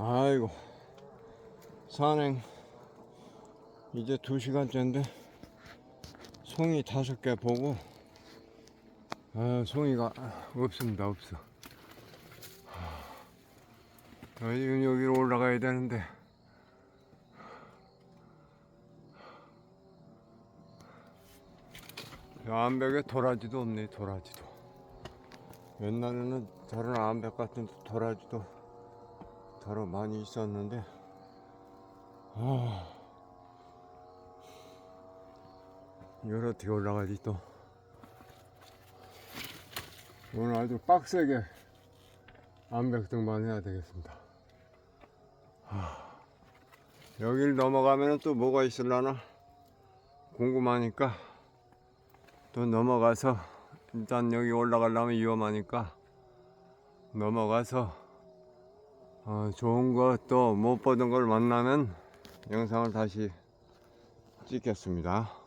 아이고. 산행. 이제 2시간째인데 송이 다섯 개 보고 아, 송이가 없습니다 없어. 아, 지금 여기로 올라가야 되는데. 저 암벽에 도라지도 없네 도라지도. 옛날에는 저런 암벽 같은 데 도라지도 더러 많이 있었는데 아 이걸 어떻게 올라가지 또. 오늘 아주 빡세게 암벽 등반 해야 되겠습니다. 아, 여길 넘어가면 또 뭐가 있을라나 궁금하니까 또 넘어가서 일단 여기 올라가려면 위험하니까 넘어가서 어, 좋은 것도 못 보던 걸 만나면 영상을 다시 찍겠습니다.